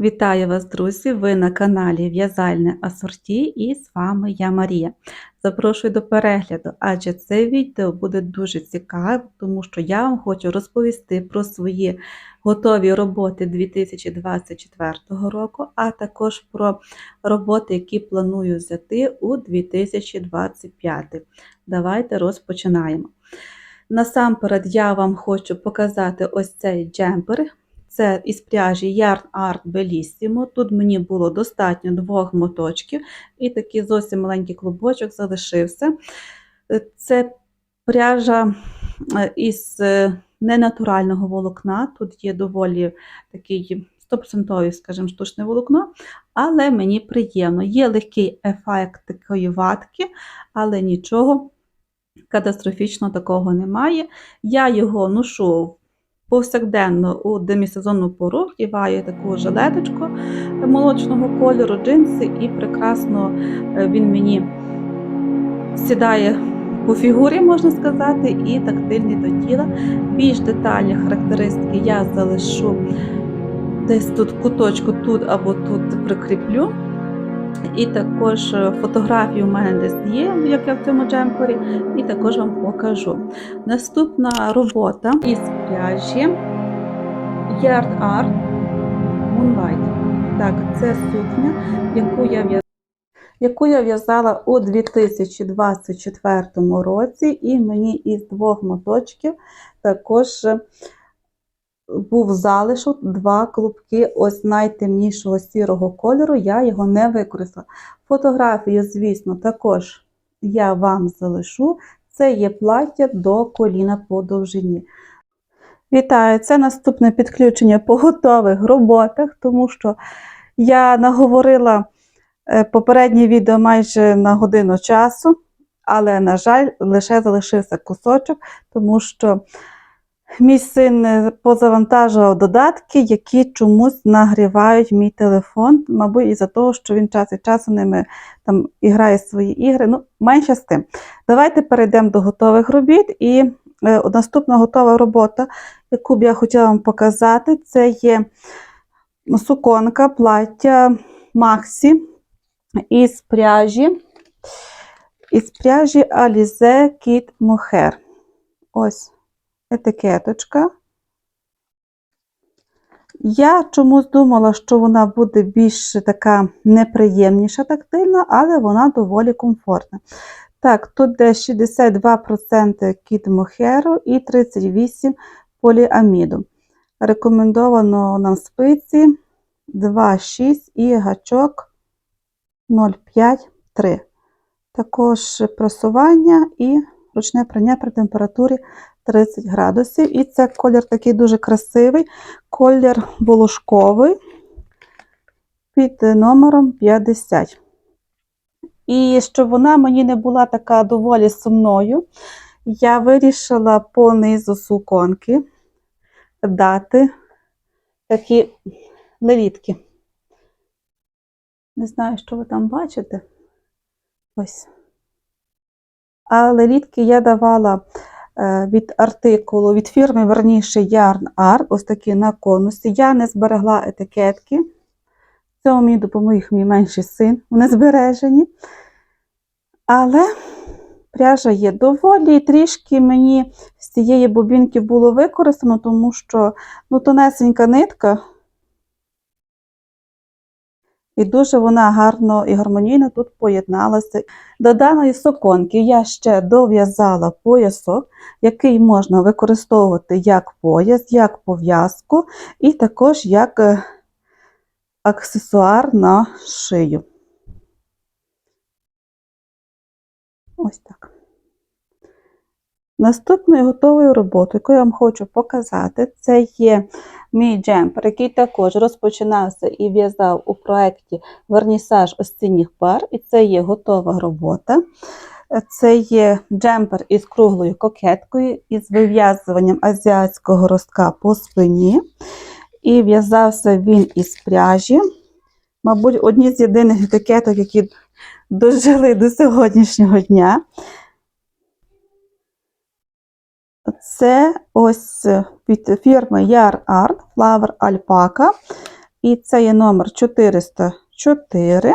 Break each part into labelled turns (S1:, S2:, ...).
S1: Вітаю вас, друзі! Ви на каналі В'язальне Асорті і з вами я Марія. Запрошую до перегляду, адже це відео буде дуже цікаве, тому що я вам хочу розповісти про свої готові роботи 2024 року, а також про роботи, які планую взяти у 2025. Давайте розпочинаємо. Насамперед, я вам хочу показати ось цей джемпер. Це із пряжі Yarn Art Bellissimo. Тут мені було достатньо двох моточків, і такий зовсім маленький клубочок залишився. Це пряжа е, із е, ненатурального волокна. Тут є доволі такий 100%, скажімо, штучне волокно, але мені приємно. Є легкий ефект такої ватки, але нічого катастрофічного такого немає. Я його ношу повсякденно у демісезонну пору вдіваю таку жилеточку молочного кольору, джинси, і прекрасно е, він мені сідає по фігурі, можна сказати, і тактильний до тіла. Більш детальні характеристики я залишу десь тут куточку, тут або тут прикріплю. І також е, фотографії у мене десь є, як я в цьому джемпері, і також вам покажу. Наступна робота із пряжі Yard Art Moonlight. Так, це сукня, яку я в'язала. Яку я в'язала у 2024 році, і мені із двох моточків також був залишок два клубки ось найтемнішого сірого кольору, я його не використала. Фотографію, звісно, також я вам залишу. Це є плаття до коліна по довжині. Вітаю! Це наступне підключення по готових роботах, тому що я наговорила е, попереднє відео майже на годину часу, але, на жаль, лише залишився кусочок, тому що Мій син е, позавантажував додатки, які чомусь нагрівають мій телефон, мабуть, із-за того, що він час від часу ними там іграє свої ігри. Ну, менше з тим. Давайте перейдемо до готових робіт. І е, наступна готова робота, яку б я хотіла вам показати, це є суконка, плаття Максі із пряжі, із пряжі Alize Kit Mohair. Ось етикеточка. Я чомусь думала, що вона буде більш така неприємніша тактильна, але вона доволі комфортна. Так, тут десь 62% кіт мохеру і 38% поліаміду. Рекомендовано нам спиці 2,6 і гачок 0,5-3. Також просування і ручне прання при температурі 30 градусів. І це колір такий дуже красивий, колір волошковий під номером 50. І щоб вона мені не була така доволі сумною, я вирішила по низу суконки дати такі лелітки. Не знаю, що ви там бачите. Ось. А лелітки я давала від артикулу, від фірми, верніше Yarn Art, ось такі на конусі. Я не зберегла етикетки. Цьому мені допоміг мій менший син, вони збережені. Але пряжа є доволі, трішки мені з цієї бобінки було використано, тому що ну, тонесенька нитка. І дуже вона гарно і гармонійно тут поєдналася. До даної соконки я ще дов'язала поясок, який можна використовувати як пояс, як пов'язку, і також як е, аксесуар на шию. Ось так. Наступною готовою роботою, яку я вам хочу показати, це є мій джемпер, який також розпочинався і в'язав у проєкті Вернісаж осінніх пар, і це є готова робота. Це є джемпер із круглою кокеткою, із вив'язуванням азіатського ростка по спині. І в'язався він із пряжі. Мабуть, одні з єдиних етикеток, які дожили до сьогоднішнього дня. Це ось від фірми Yar Art Flower Alpaca. І це є номер 404.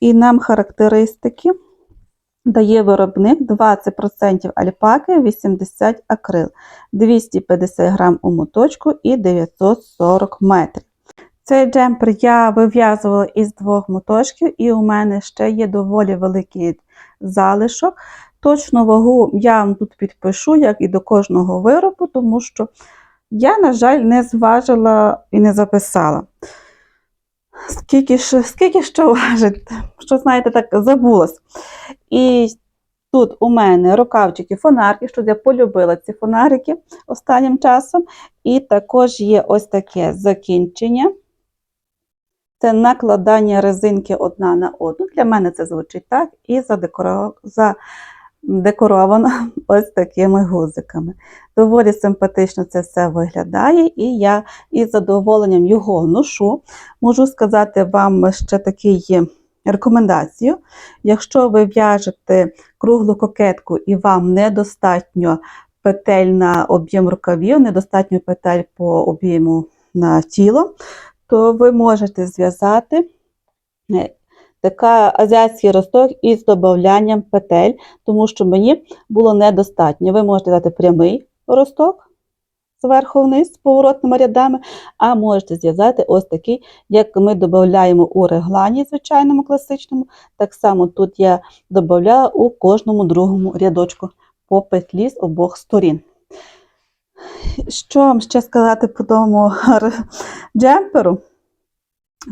S1: І нам характеристики дає виробник 20% альпаки, 80 акрил, 250 грам у моточку і 940 метрів. Цей джемпер я вив'язувала із двох моточків, і у мене ще є доволі великий залишок. Точну вагу я вам тут підпишу, як і до кожного виробу, тому що я, на жаль, не зважила і не записала. Скільки ж, скільки що важить, що, знаєте, так забулось. І тут у мене рукавчики, фонарики, що я полюбила ці фонарики останнім часом. І також є ось таке закінчення. Це накладання резинки одна на одну. Для мене це звучить так, і задекоро... задекоровано ось такими гузиками. Доволі симпатично це все виглядає, і я із задоволенням його ношу. Можу сказати вам ще такий рекомендацію. Якщо ви в'яжете круглу кокетку і вам недостатньо петель на об'єм рукавів, недостатньо петель по об'єму на тіло, то ви можете зв'язати е, така азіатський росток із додаванням петель, тому що мені було недостатньо. Ви можете дати прямий росток зверху вниз з поворотними рядами, а можете зв'язати ось такий, як ми додаємо у реглані, звичайному класичному. Так само тут я додавала у кожному другому рядочку по петлі з обох сторін. Що вам ще сказати по тому джемперу?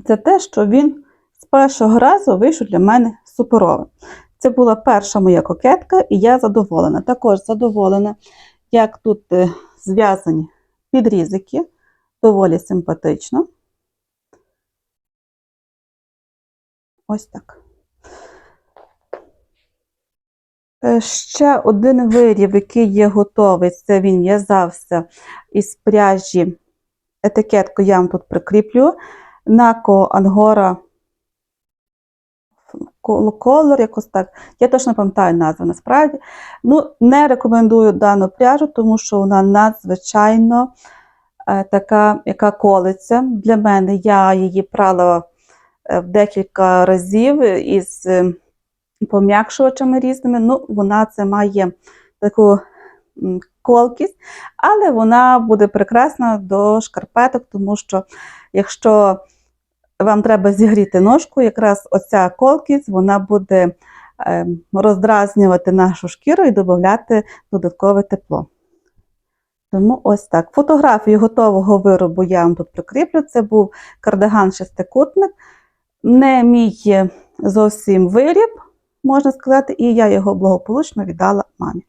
S1: Це те, що він першого разу вийшов для мене суперовим. Це була перша моя кокетка, і я задоволена. Також задоволена, як тут е, зв'язані підрізики, доволі симпатично. Ось так. Е, Ще один виріб, який є готовий, це він в'язався із пряжі. Етикетку я вам тут прикріплю. Нако Ангора Color, якось так. Я точно пам'ятаю назву насправді. Ну, Не рекомендую дану пряжу, тому що вона надзвичайно е, така, яка колиться. Для мене я її прала е, в декілька разів із е, пом'якшувачами різними. Ну, Вона це має таку колкість, але вона буде прекрасна до шкарпеток, тому що якщо вам треба зігріти ножку, якраз оця колкість вона буде е, роздразнювати нашу шкіру і додати додаткове тепло. Тому ось так. Фотографію готового виробу я вам тут прикріплю. Це був кардиган шестикутник. Не мій зовсім виріб, можна сказати, і я його благополучно віддала мамі.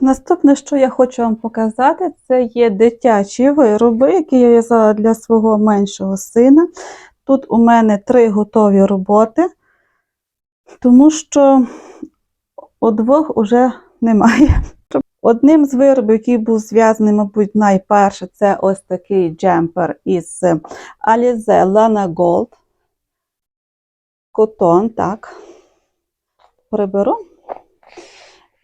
S1: Наступне, що я хочу вам показати, це є дитячі вироби, які я в'язала для свого меншого сина. Тут у мене три готові роботи, тому що у двох вже немає. Одним з виробів, який був зв'язаний, мабуть, найперше, це ось такий джемпер із Alize Lana Gold. Котон, так. Приберу.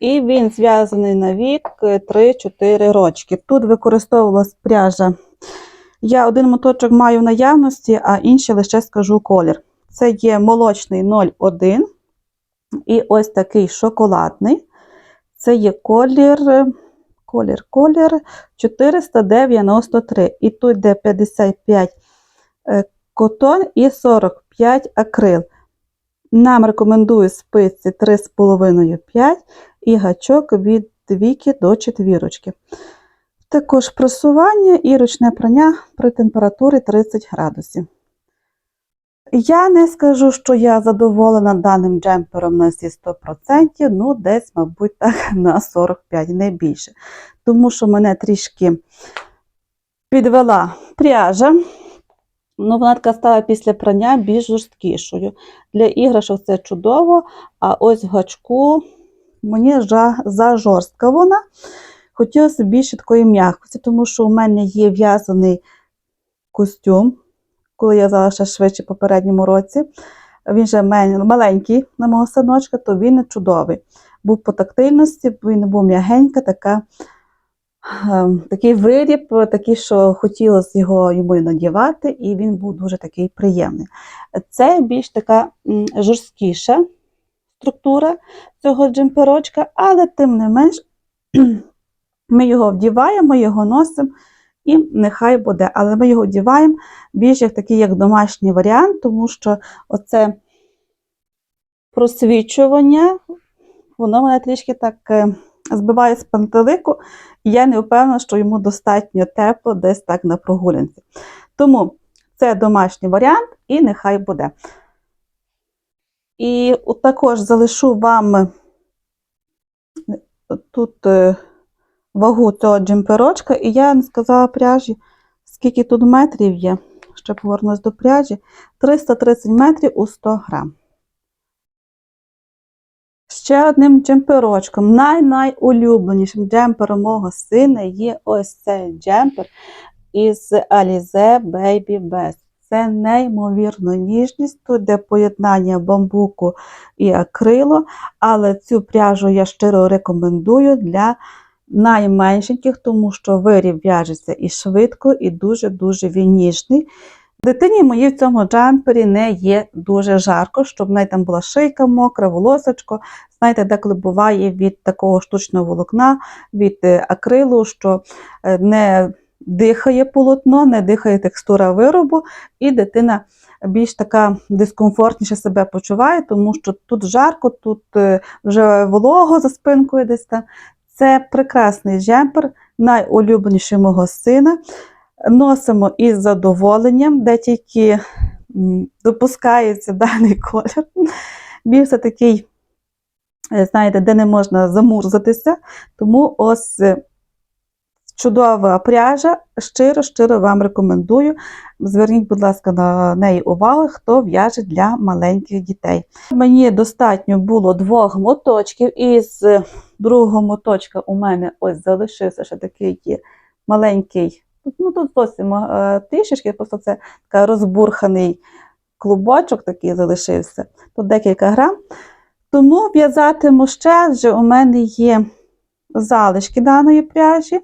S1: І він зв'язаний на вік 3-4 рочки. Тут використовувалась пряжа. Я один моточок маю в наявності, а інший лише скажу колір. Це є молочний 0,1 і ось такий шоколадний. Це є колір, колір, колір 493. І тут йде 55 е, котон і 45 акрил. Нам рекомендую спиці 3,5-5 і гачок від двійки до четвірочки. Також просування і ручне прання при температурі 30 градусів. Я не скажу, що я задоволена даним джемпером на всі 100%, ну, десь, мабуть, так, на 45, не більше. Тому що мене трішки підвела пряжа. Ну, вона така стала після прання більш жорсткішою. Для іграшок це чудово, а ось гачку мені за жорстка вона. Хотілося більше такої м'якості, тому що у мене є в'язаний костюм, коли я взяла ще швидше в попередньому році. Він же маленький на мого синочка, то він чудовий. Був по тактильності, він був м'ягенька, така ем, такий виріб, такий, що хотілося його йому надівати, і він був дуже такий приємний. Це більш така жорсткіша структура цього джемперочка, але тим не менш ми його вдіваємо, його носимо. І нехай буде, але ми його вдіваємо більш як такий як домашній варіант, тому що оце просвічування, воно мене трішки так е, збиває з пантелику, і я не впевнена, що йому достатньо тепло десь так на прогулянці. Тому це домашній варіант, і нехай буде. І також залишу вам е, тут е, вагу цього джемперочка, і я не сказала пряжі, скільки тут метрів є. Ще повернусь до пряжі. 330 метрів у 100 грам. Ще одним джемперочком, най-найулюбленішим джемпером мого сина є ось цей джемпер із Alize Baby Best. Це неймовірно ніжність, тут де поєднання бамбуку і акрилу, але цю пряжу я щиро рекомендую для найменшеньких, тому що виріб в'яжеться і швидко, і дуже-дуже він ніжний. Дитині моїй в цьому джемпері не є дуже жарко, щоб в неї там була шийка мокра, волосочко. Знаєте, деколи буває від такого штучного волокна, від е, акрилу, що е, не дихає полотно, не дихає текстура виробу, і дитина більш така дискомфортніше себе почуває, тому що тут жарко, тут е, вже волого за спинкою десь там. Це прекрасний джемпер, найулюбленіший мого сина. Носимо із задоволенням, де тільки допускається даний колір. Більше такий, е, знаєте, де не можна замурзатися. Тому ось е, чудова пряжа. Щиро-щиро вам рекомендую. Зверніть, будь ласка, на неї увагу, хто в'яже для маленьких дітей. Мені достатньо було двох моточків, із другого моточка у мене ось залишився ще такий маленький. Ну, тут зовсім е, трішечки, просто це така розбурханий клубочок такий залишився. Тут декілька грам. Тому в'язатиму ще, вже у мене є залишки даної пряжі.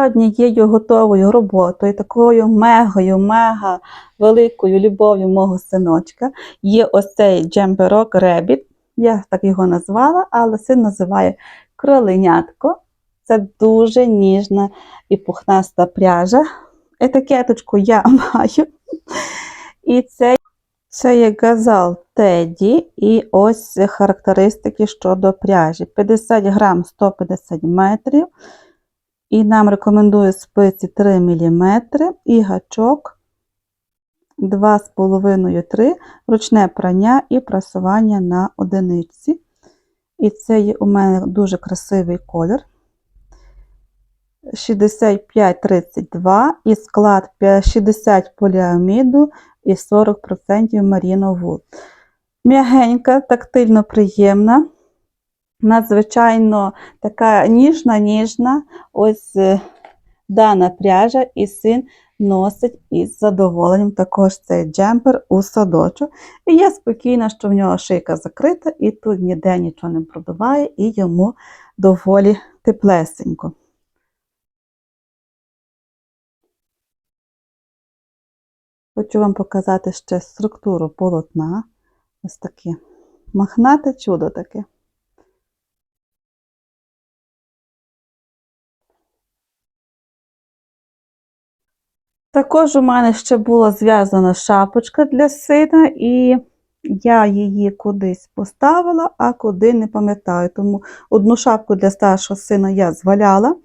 S1: Однією готовою роботою, такою мегою, мега великою любов'ю мого синочка є ось цей джемперок Rabbit. Я так його назвала, але син називає кроленятко. Це дуже ніжна і пухнаста пряжа. Етикеточку я маю. І це, це є газал Теді. І ось характеристики щодо пряжі. 50 грам 150 метрів. І нам рекомендує спиці 3 мм і гачок 2,5-3 ручне прання і прасування на одиниці. І це є у мене дуже красивий колір. 65-32 і склад 60 поліаміду і 40% марінову. М'ягенька, тактильно приємна, надзвичайно така ніжна-ніжна. Ось е, дана пряжа, і син носить із задоволенням також цей джемпер у садочок. І я спокійна, що в нього шийка закрита, і тут ніде нічого не продуває, і йому доволі теплесенько. Хочу вам показати ще структуру полотна. Ось таке махнате чудо таке. Також у мене ще була зв'язана шапочка для сина, і я її кудись поставила, а куди не пам'ятаю. Тому одну шапку для старшого сина я зваляла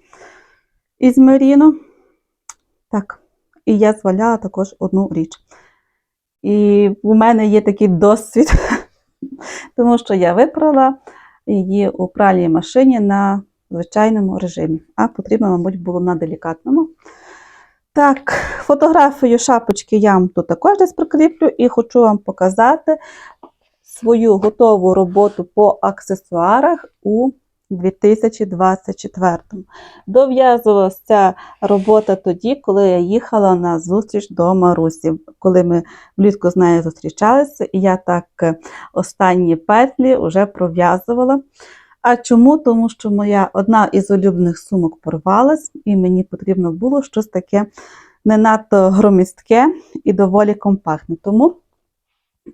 S1: із меріну. Так, і я зваляла також одну річ. І у мене є такий досвід, тому що я випрала її у пральній машині на звичайному режимі, а потрібно, мабуть, було на делікатному. Так, фотографію шапочки я вам тут також десь прикріплю і хочу вам показати свою готову роботу по аксесуарах у 2024. Дов'язувалася робота тоді, коли я їхала на зустріч до Марусі, коли ми влітку з нею зустрічалися, і я так е, останні петлі вже пров'язувала. А чому? Тому що моя одна із улюблених сумок порвалась, і мені потрібно було щось таке не надто громістке і доволі компактне. Тому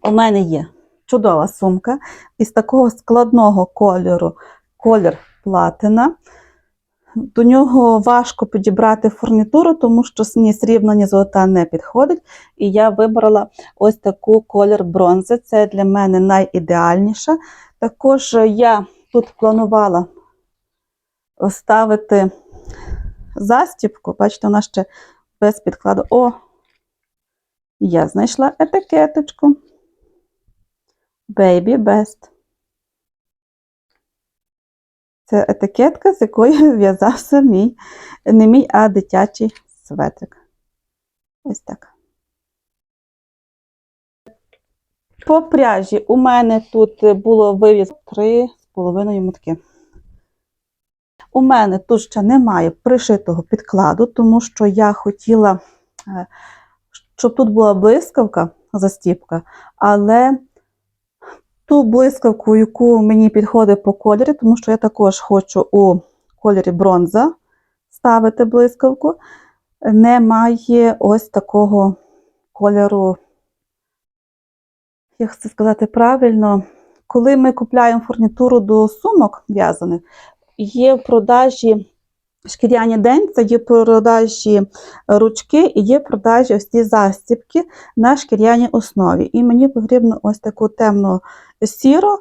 S1: у мене є чудова сумка із такого складного кольору, колір платина. До нього важко підібрати фурнітуру, тому що ні срібна, ні золота не підходить. І я вибрала ось таку колір бронзи. Це для мене найідеальніша. Також я тут планувала ставити застібку. Бачите, вона ще без підкладу. О, я знайшла етикеточку. Baby Best. Це етикетка, з якої в'язався мій, не мій, а дитячий светрик. Ось так. По пряжі у мене тут було вивіз 3,5 мотки. У мене тут ще немає пришитого підкладу, тому що я хотіла, е, щоб тут була блискавка, застіпка, але ту блискавку, яку мені підходить по кольорі, тому що я також хочу у кольорі бронза ставити блискавку, немає ось такого кольору, як це сказати правильно, коли ми купляємо фурнітуру до сумок в'язаних, є в продажі шкіряні денця, є продажі ручки і є продажі ось ці застібки на шкіряній основі. І мені потрібно ось таку темну сіру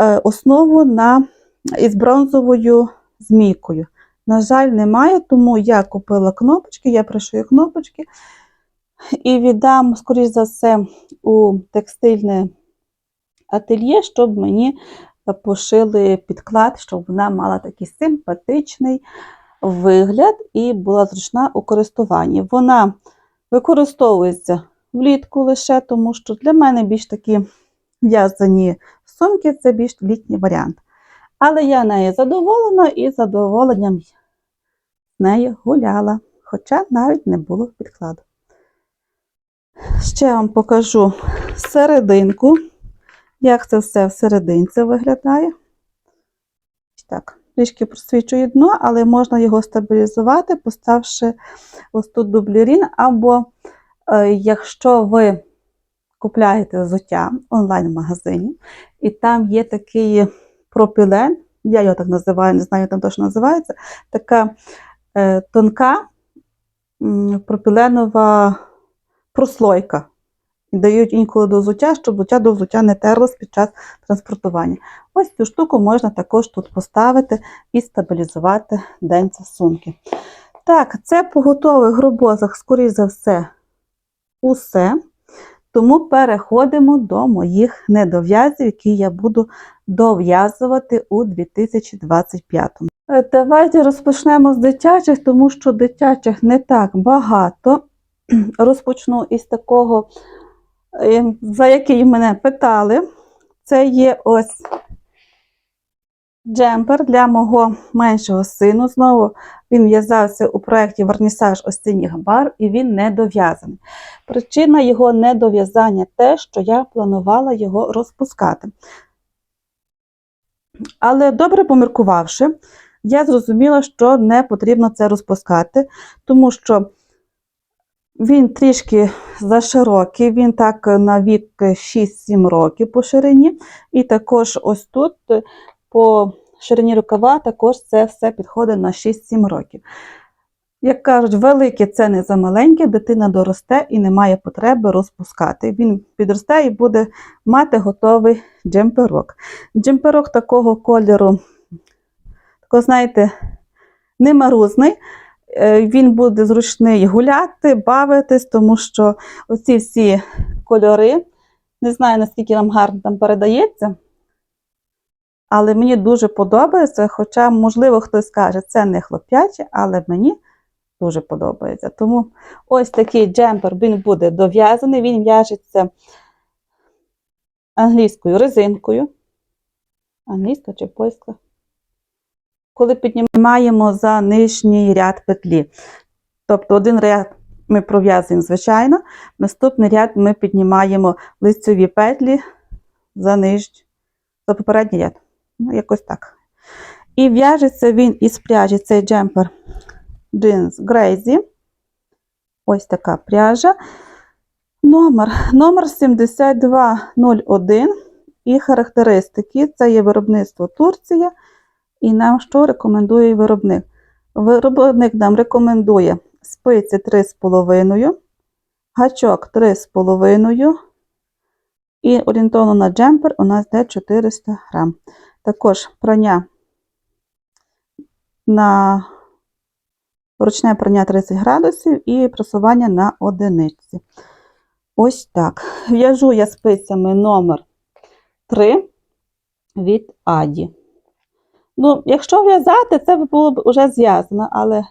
S1: е, основу на, із бронзовою змійкою. На жаль, немає, тому я купила кнопочки, я пришию кнопочки і віддам, скоріш за все, у текстильне ательє, щоб мені пошили підклад, щоб вона мала такий симпатичний вигляд і була зручна у користуванні. Вона використовується влітку лише, тому що для мене більш такі в'язані сумки це більш літній варіант. Але я нею задоволена і задоволенням нею гуляла, хоча навіть не було підкладу. Ще вам покажу серединку, як це все всерединці виглядає. Так, трішки просвічує дно, але можна його стабілізувати, поставивши ось тут дублірін, або е, якщо ви купляєте взуття онлайн-магазині, і там є такий пропілен, я його так називаю, не знаю, як там точно називається, така е, тонка пропіленова прослойка. І дають інколи до взуття, щоб взуття до взуття не терлось під час транспортування. Ось цю штуку можна також тут поставити і стабілізувати денця сумки. Так, це по готових гробозах, скоріш за все, усе. Тому переходимо до моїх недов'язів, які я буду дов'язувати у 2025. Е, Давайте розпочнемо з дитячих, тому що дитячих не так багато. Розпочну із такого, за який мене питали. Це є ось джемпер для мого меншого сину. Знову він в'язався у проєкті Вернісаж осінніх бар, і він не дов'язаний. Причина його недов'язання те, що я планувала його розпускати. Але добре поміркувавши, я зрозуміла, що не потрібно це розпускати, тому що він трішки заширокий, він так на вік 6-7 років по ширині. І також ось тут по ширині рукава також це все підходить на 6-7 років. Як кажуть, велике це не за маленьке, дитина доросте і не має потреби розпускати. Він підросте і буде мати готовий джемперок. Джемперок такого кольору, такого, знаєте, не марузний. Е, Він буде зручний гуляти, бавитись, тому що оці всі кольори, не знаю, наскільки вам гарно там передається, але мені дуже подобається, хоча, можливо, хтось скаже, це не хлоп'яче, але мені дуже подобається. Тому ось такий джемпер він буде дов'язаний, він в'яжеться англійською резинкою. Англійська чи польська? Коли піднімаємо за нижній ряд петлі. Тобто один ряд ми пров'язуємо, звичайно, наступний ряд ми піднімаємо лицеві петлі за нижній, за попередній ряд. Ну, якось так. І в'яжеться він із пряжі цей джемпер Jeans Crazy. Ось така пряжа. Номер, номер 7201. І характеристики. Це є виробництво Турція. І нам що рекомендує виробник? Виробник нам рекомендує спиці 3,5, гачок 3,5. І орієнтовно на джемпер у нас йде 400 грам. Також прання на ручне прання 30 градусів і просування на одиниці. Ось так. В'яжу я спицями номер 3 від Аді. Ну, якщо в'язати, це було б вже зв'язано, але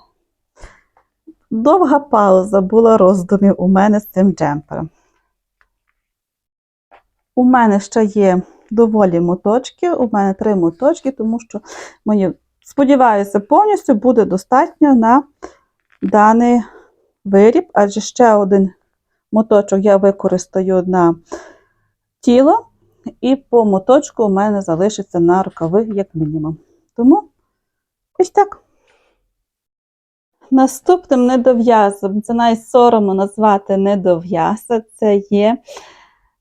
S1: довга пауза була роздумів у мене з цим джемпером. У мене ще є доволі моточки, у мене три моточки, тому що мені, сподіваюся, повністю буде достатньо на даний виріб, адже ще один моточок я використаю на тіло, і по моточку у мене залишиться на рукави, як мінімум. Тому ось так. Наступним недов'язом, це навіть соромно назвати недов'яза, це є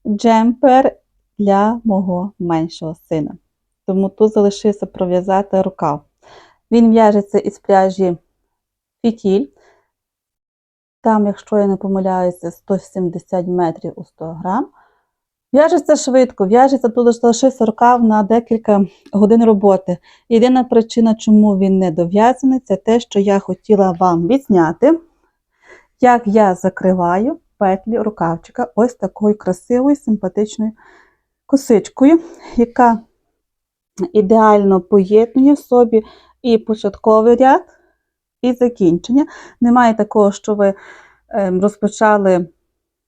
S1: джемпер для мого меншого сина. Тому тут залишився пров'язати рукав. Він в'яжеться із пряжі фітіль. Там, якщо я не помиляюся, 170 метрів у 100 грам. В'яжеться швидко, в'яжеться тут залишився рукав на декілька годин роботи. Єдина причина, чому він не дов'язаний, це те, що я хотіла вам відзняти, як я закриваю петлі рукавчика ось такою красивою, симпатичною косичкою, яка ідеально поєднує в собі і початковий ряд, і закінчення. Немає такого, що ви ем, розпочали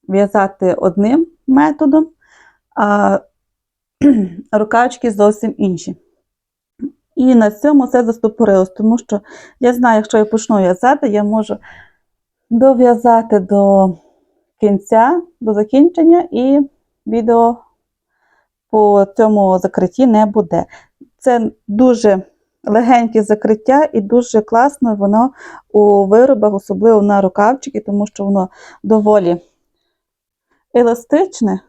S1: в'язати одним методом, а рукавчики зовсім інші. І на цьому це застопорилось, тому що я знаю, якщо я почну в'язати, я можу дов'язати до кінця, до закінчення, і відео по цьому закритті не буде. Це дуже легеньке закриття і дуже класно воно у виробах, особливо на рукавчики, тому що воно доволі еластичне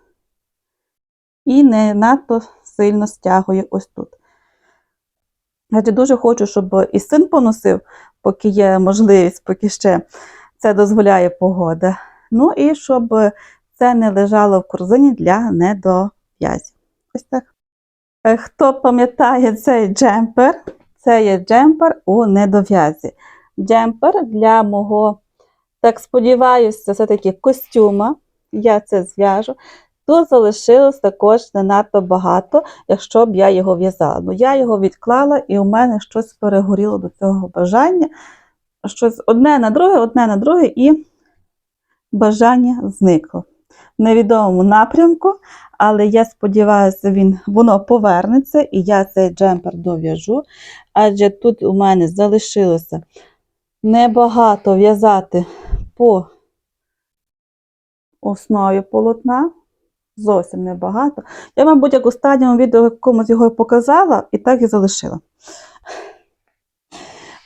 S1: і не надто сильно стягує ось тут. Я дуже хочу, щоб і син поносив, поки є можливість, поки ще це дозволяє погода. Ну і щоб це не лежало в корзині для недов'язів. Ось так. Е, Хто пам'ятає цей джемпер, це є джемпер у недов'язі. Джемпер для мого, так сподіваюся, все-таки костюма. Я це зв'яжу. Тут залишилось також не надто багато, якщо б я його в'язала. Ну, я його відклала, і у мене щось перегоріло до цього бажання. Щось одне на друге, одне на друге, і бажання зникло. В невідомому напрямку, але я сподіваюся, він, воно повернеться, і я цей джемпер дов'яжу. Адже тут у мене залишилося небагато в'язати по основі полотна. Зовсім небагато. Я, мабуть, як у останньому відео якомусь його показала, і так і залишила.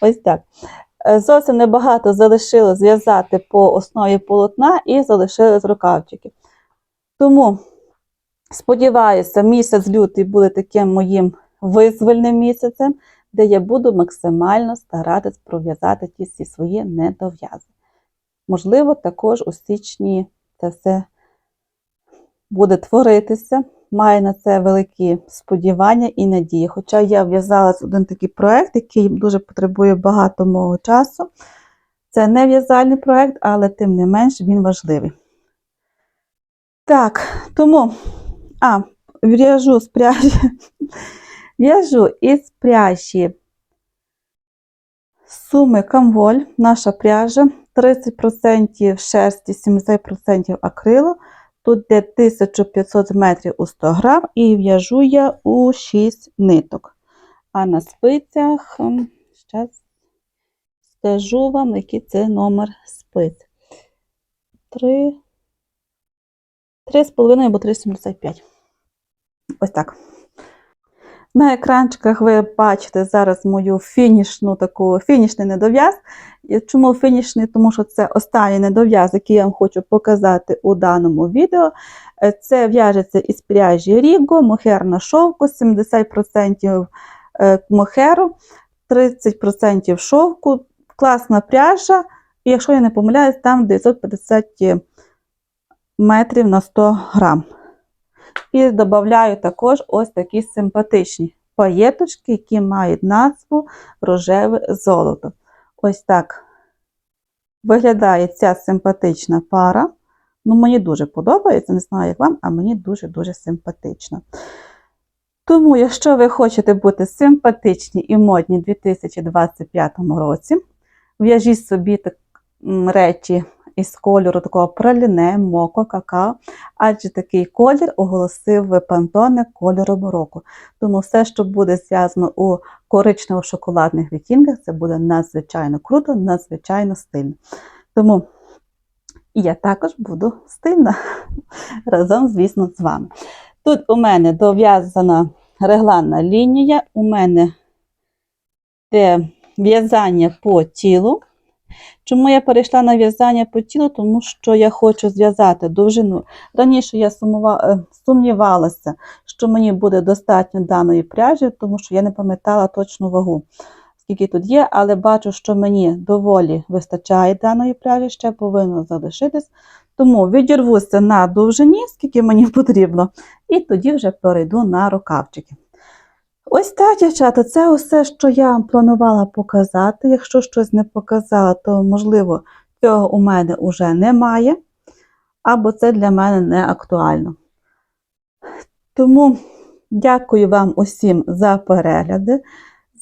S1: Ось так. Е, Зовсім небагато залишилось зв'язати по основі полотна і залишились рукавчики. Тому, сподіваюся, місяць лютий буде таким моїм визвольним місяцем, де я буду максимально старатись пров'язати ті всі свої недов'язи. Можливо, також у січні це все буде творитися. Маю на це великі сподівання і надії. Хоча я в'язала один такий проєкт, який дуже потребує багато мого часу. Це не в'язальний проєкт, але тим не менш він важливий. Так, тому, а, в'яжу з в'яжу із пряжі суми камволь, наша пряжа, 30% шерсті, 70% акрилу. Тут де 1500 метрів у 100 грам, і в'яжу я у 6 ниток. А на спицях, зараз скажу вам, який це номер спиць. 3, 3,5 або 3,75. Ось так. На екранчиках ви бачите зараз мою фінішну таку фінішний недов'яз. Чому фінішний? Тому що це останній недов'яз, який я вам хочу показати у даному відео. Е, Це в'яжеться із пряжі Ріго, мохер на шовку, 70% е, мохеру, 30% шовку. Класна пряжа. І якщо я не помиляюсь, там 950 метрів на 100 грам. І додаю також ось такі симпатичні паєточки, які мають назву рожеве золото. Ось так виглядає ця симпатична пара. Ну, мені дуже подобається, не знаю, як вам, а мені дуже-дуже симпатично. Тому, якщо ви хочете бути симпатичні і модні у 2025 році, в'яжіть собі так, речі із кольору такого праліне, моко, какао, адже такий колір оголосив Пантоне кольором року. Тому все, що буде зв'язано у коричнево-шоколадних відтінках, це буде надзвичайно круто, надзвичайно стильно. Тому я також буду стильна разом, звісно, з вами. Тут у мене дов'язана регланна лінія, у мене в'язання по тілу. Чому я перейшла на в'язання по тілу? Тому що я хочу зв'язати довжину. Раніше я е, сумнівалася, що мені буде достатньо даної пряжі, тому що я не пам'ятала точну вагу, скільки тут є, але бачу, що мені доволі вистачає даної пряжі, ще повинно залишитись. Тому відірвуся на довжині, скільки мені потрібно, і тоді вже перейду на рукавчики. Ось так, дівчата, це усе, що я планувала показати. Якщо щось не показала, то, можливо, цього у мене вже немає, або це для мене не актуально. Тому дякую вам усім за перегляди.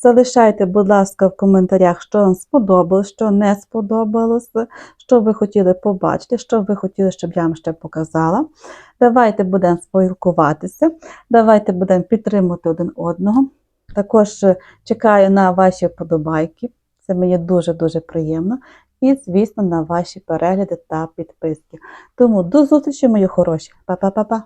S1: Залишайте, будь ласка, в коментарях, що вам сподобалось, що не сподобалось, що ви хотіли побачити, що ви хотіли, щоб я вам ще показала. Давайте будемо спілкуватися, давайте будемо підтримувати один одного. Також е, чекаю на ваші вподобайки, це мені дуже-дуже приємно. І, звісно, на ваші перегляди та підписки. Тому до зустрічі, мої хороші. Па-па-па-па!